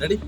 Ready?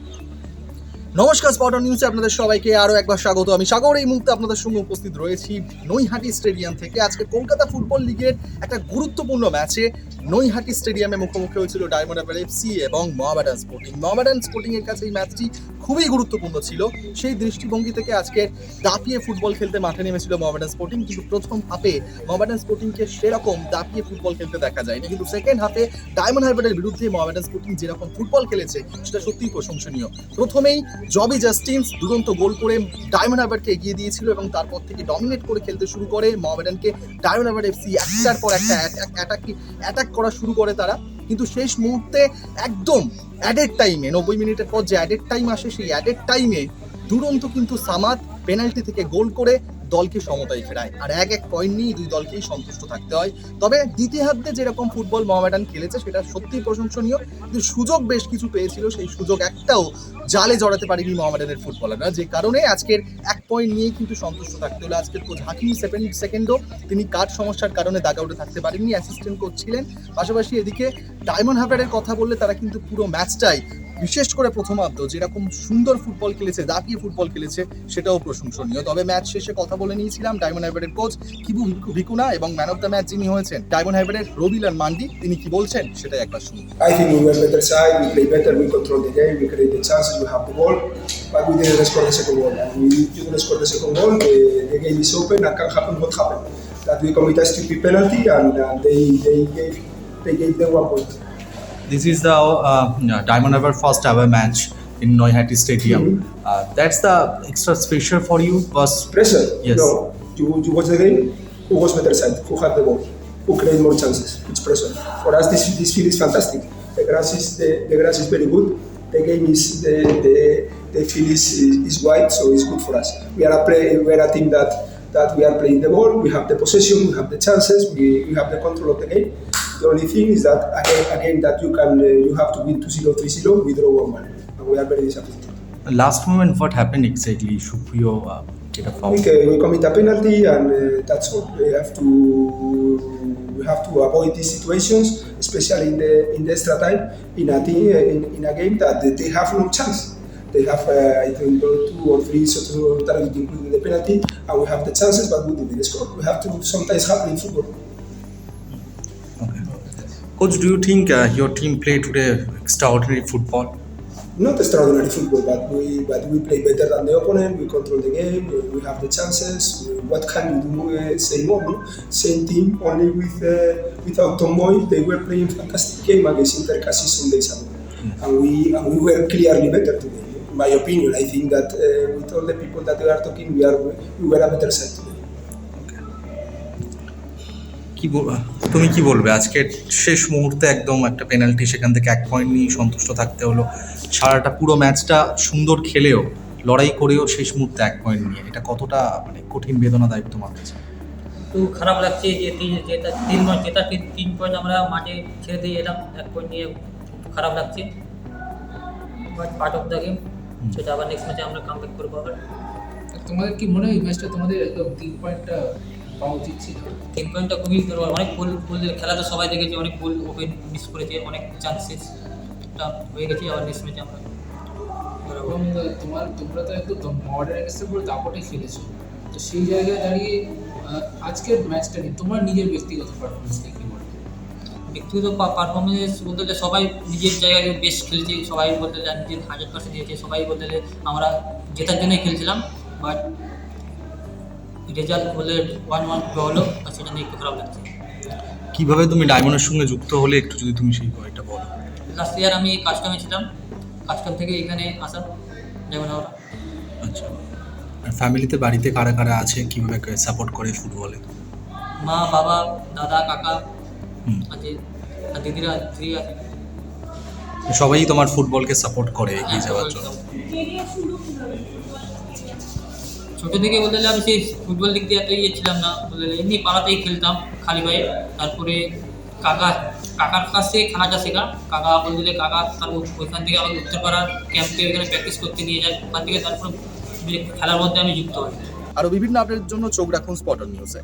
নমস্কার, spot on নিউজে আপনাদের সবাইকে আরও একবার স্বাগত। আমি সাগর, এই মুহূর্তে আপনাদের সঙ্গে উপস্থিত রয়েছি নৈহাটি স্টেডিয়াম থেকে। আজকে কলকাতা ফুটবল লিগের একটা গুরুত্বপূর্ণ ম্যাচে নৈহাটি স্টেডিয়ামে মুখোমুখি হয়েছিল ডায়মন্ড হারবার এফসি এবং মহাবাডান স্পোর্টিং। মহাবাডান স্পোর্টিংয়ের কাছে এই ম্যাচটি খুবই গুরুত্বপূর্ণ ছিল। সেই দৃষ্টিভঙ্গি থেকে আজকে দাপিয়ে ফুটবল খেলতে মাঠে নেমেছিল মহাবাডান স্পোর্টিং, কিন্তু প্রথম হাফে মহাবাডান স্পোর্টিংকে সেরকম দাপিয়ে ফুটবল খেলতে দেখা যায়নি। কিন্তু সেকেন্ড হাফে ডায়মন্ড হারবারের বিরুদ্ধে মহামেডান স্পোর্টিং যেরকম ফুটবল খেলেছে, সেটা সত্যিই প্রশংসনীয়। প্রথমেই জবি জাস্টিন্স দুরন্ত গোল করে ডায়মন্ড হারবারকে এগিয়ে দিয়েছিল এবং তারপর থেকে ডমিনেট করে খেলতে শুরু করে। মহামেডানকে ডায়মন্ড হারবার এফসি একটার পর একটা অ্যাটাক অ্যাটাক করা শুরু করে তারা। কিন্তু শেষ মুহূর্তে একদম অ্যাডেড টাইমে নব্বই মিনিটের পর যে অ্যাডেড টাইম আসে, সেই অ্যাডেড টাইমে দুরন্ত কিন্তু সামাদ পেনাল্টি থেকে গোল করে দলকে সমতায় ফেরায়। আর এক এক পয়েন্ট নিয়েই দুই দলকেই সন্তুষ্ট থাকতে হয়। তবে দ্বিতীয়ার্ধে যেরকম ফুটবল মোহামেডান খেলেছে, সেটা সত্যিই প্রশংসনীয়। কিন্তু সুযোগ বেশ কিছু পেয়েছিল, সেই সুযোগ একটাও জালে জড়াতে পারেনি মোহামেডানের ফুটবলাররা যে কারণে আজকের এক পয়েন্ট নিয়ে কিন্তু সন্তুষ্ট থাকতে হলো। আজকের কোচ হাকিম সেকেন্ড সেকেন্ডও তিনি কার সমস্যার কারণে দাগ আউটে থাকতে পারেননি অ্যাসিস্ট্যান্ট কোচ ছিলেন। পাশাপাশি এদিকে ডায়মন্ড হাফারের কথা বললে তারা কিন্তু পুরো ম্যাচটাই বিশেষ করে প্রথমার্ধ যেরকম সুন্দর ফুটবল খেলেছে দাপিয়ে ফুটবল খেলেছে, সেটাও প্রশংসনীয়। তবে ম্যাচ শেষে কথা বলে নিয়েছিলাম ডায়মন্ড হাইবার্ডের কোচ কিবু ভিকুনা এবং ম্যান অফ দ্য ম্যাচ যিনি হয়েছেন, ডায়মন্ড হাইব্রেডের হাইবার্ডের রবিলাল মান্ডি। তিনি কি বলছেন সেটা একবার শুনুন। I think we were better side we play better we control the game we create the This is the uh, Diamond Ever first ever match in Noihati Stadium. Uh, that's the extra special for you. Was Pressure? Yes. No. You, you watch the game, who was better side, who had the ball, who created more chances. It's pressure. For us, this, this field is fantastic. The grass is, the, the grass is very good. The game is, the, the, the field is, is wide, so it's good for us. We are a, play, we are a team that, that we are playing the ball, we have the possession, we have the chances, we, we have the control of the game. The only thing is that again, again that you can uh, you have to win 2-0, 3-0, we draw one one, and we are very disappointed. last moment what happened exactly? Shukriyo uh, get a foul. We, we commit a penalty, and uh, that's all. We have to we have to avoid these situations, especially in the in the extra time in a team, in, in a game that they- they have no chance. They have uh, I think two or three shots on target, including the penalty, and we have the chances, but we didn't score. We have to sometimes happen in football. Coach, do you think uh, your team played today extraordinary football? Not extraordinary football, but we but we play better than the opponent. We control the game. We, have the chances. What can you do? Uh, say more. No? Same team, only with uh, without Tomoy. They were playing fantastic game against Intercasi some days ago, and we and we were clearly better today. In my opinion, I think that uh, with all the people that we are talking, we are we were a better side today. কি বল- তুমি কি বলবে? আজকের শেষ মুহূর্তে একদম একটা penalty সেখান থেকে এক পয়েন্ট নিয়ে সন্তুষ্ট থাকতে হলো। সারাটা পুরো ম্যাচটা সুন্দর খেলেও লড়াই করেও শেষ মুহূর্তে এক পয়েন্ট নিয়ে। এটা কতটা মানে কঠিন বেদনাদায়ক তোমার কাছে? একটু খারাপ লাগছে যে তিন যেটা তিন পয়েন্ট যেটা তিন তিন পয়েন্ট আমরা মাঠে ছেড়ে দিয়ে এলাম এক পয়েন্ট নিয়ে একটু খারাপ লাগছে। But part of the game সেটা আবার নেক্সট ম্যাচে আমরা কাম ব্যাক করব আবার। তোমাদের কি মনে হয় ম্যাচটা তোমাদের একদম তিন পয়েন্টটা পাওয়া উচিত ছিল। তিন পয়েন্টটা খুবই অনেক গোল গোল খেলা তো সবাই দেখেছে অনেক গোল ওপেন মিস করেছে অনেক চান্সেস হয়ে গেছে আবার নেক্সট ম্যাচে আমরা। এবং তোমার তোমরা তো একদম মডার্ন কাছে পুরো দাপটে খেলেছো। তো সেই জায়গায় দাঁড়িয়ে আজকের ম্যাচটা নিয়ে তোমার নিজের ব্যক্তিগত পারফরমেন্স বলবে ব্যক্তিগত পারফরমেন্স বলতে গেলে সবাই নিজের জায়গায় বেস্ট খেলেছে। সবাই বলতে গেলে নিজের হান্ড্রেড পার্সেন্ট দিয়েছে। সবাই বলতে গেলে আমরা জেতার জন্যই খেলছিলাম। বাট রেজাল্ট বলে ওয়ান ওয়ান হলো আর সেটা নিয়ে একটু খারাপ লাগছে। কীভাবে তুমি ডায়মন্ডের সঙ্গে যুক্ত হলে একটু যদি তুমি সেই বিষয়টা বলো? লাস্ট ইয়ার আমি কাস্টমে ছিলাম। কাস্টম থেকে এখানে আসা যেমন আমরা আচ্ছা। আর ফ্যামিলিতে বাড়িতে কারা কারা আছে? কীভাবে সাপোর্ট করে ফুটবলে মা বাবা দাদা কাকা আছে আর দিদিরা দিদি আছে সবাই তোমার ফুটবলকে সাপোর্ট করে এগিয়ে যাওয়ার জন্য। ছোটো থেকে বলতে গেলে আমি সেই ফুটবল দিক দিয়ে এত ইয়ে ছিলাম না। বলতে গেলে এমনি পাড়াতেই খেলতাম খালি পায়ে। তারপরে কাকা, কাকার কাছ থেকে খেলাটা শেখা। কাকা বলতে গেলে কাকা তার ওইখান থেকে আমাকে উত্তরপাড়ার ক্যাম্পে ওইখানে প্র্যাকটিস করতে নিয়ে যায়। ওখান থেকে তারপর খেলার মধ্যে আমি যুক্ত হই। আরও বিভিন্ন আপডেটের জন্য চোখ রাখুন স্পট অন নিউজে